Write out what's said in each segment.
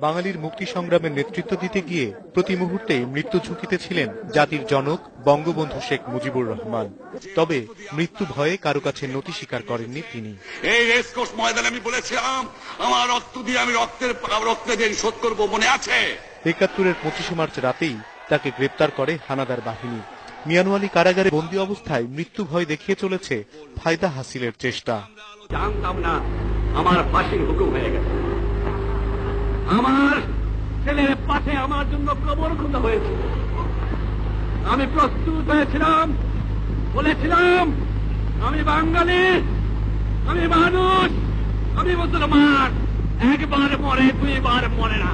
বাঙালির মুক্তি সংগ্রামের নেতৃত্ব দিতে গিয়ে প্রতি মুহূর্তে মৃত্যু ঝুঁকিতে ছিলেন জাতির জনক বঙ্গবন্ধু শেখ মুজিবুর রহমান। তবে মৃত্যু ভয়ে কারও কাছে নতি স্বীকার করেননি তিনি। এই রেসকোর্স ময়দানে আমি বলেছিলাম আমার রক্ত দিয়ে আমি রক্তের রক্তের ঋণ শোধ করব মনে আছে। একাত্তরের পঁচিশে মার্চ রাতেই তাকে গ্রেপ্তার করে হানাদার বাহিনী। মিয়ানওয়ালি কারাগারে বন্দী অবস্থায় মৃত্যু ভয় দেখিয়ে চলেছে ফায়দা হাসিলের চেষ্টা। জানতাম না আমার ফাঁসির হুকুম হয়ে গেছে। আমার ছেলের পাশে আমার জন্য কবর খোঁজা হয়েছে। আমি প্রস্তুত হয়েছিলাম, বলেছিলাম, আমি বাঙালি, আমি মানুষ, আমি মুসলমান। একবার মরে, দুইবার মরে না।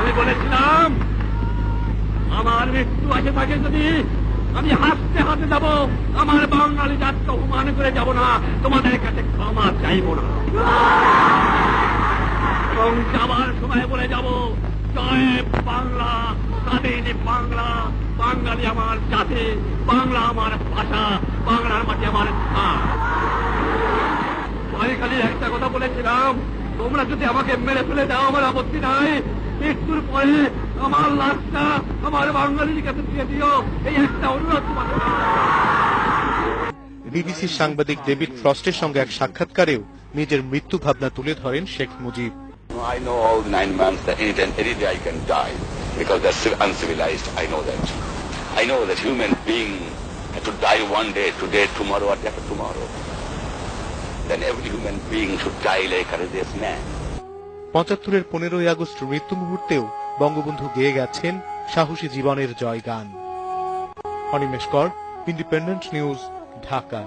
আমি বলেছিলাম আমার মৃত্যু আছে থাকে যদি আমি হাসতে হাসতে যাব, আমার বাঙালি জাতকে অপমান করে যাব না। তোমাদের কাছে ক্ষমা চাইব না। এবং যাবার সময় বলে যাব, জয় বাংলা, স্বাধীন বাংলা। বাঙালি আমার জাতি, বাংলা আমার ভাষা, বাংলার মাটি আমার আমি খালি একটা কথা বলেছিলাম, তোমরা যদি আমাকে মেরে ফেলে দাও, আমার আপত্তি নাই। মৃত্যুর পরে আমার লাশটা আমার বাঙালির কাছে দিয়ে দিও এই একটা অনুরোধ তোমার বিবিসির সাংবাদিক ডেভিড ফ্রস্টের সঙ্গে এক সাক্ষাৎকারেও নিজের মৃত্যু ভাবনা তুলে ধরেন Sheikh Mujib I know all the nine months that any, any day I can die because that's uncivilized. I know that. I know that human being had to die one day, today, tomorrow, or day after tomorrow. Then every human being should die like a courageous man. পঁচাত্তরের পনেরোই August মৃত্যু মুহূর্তেও বঙ্গবন্ধু গেয়ে গেছেন সাহসী জীবনের জয়গান। অনিমেষ কর independent news Dhaka.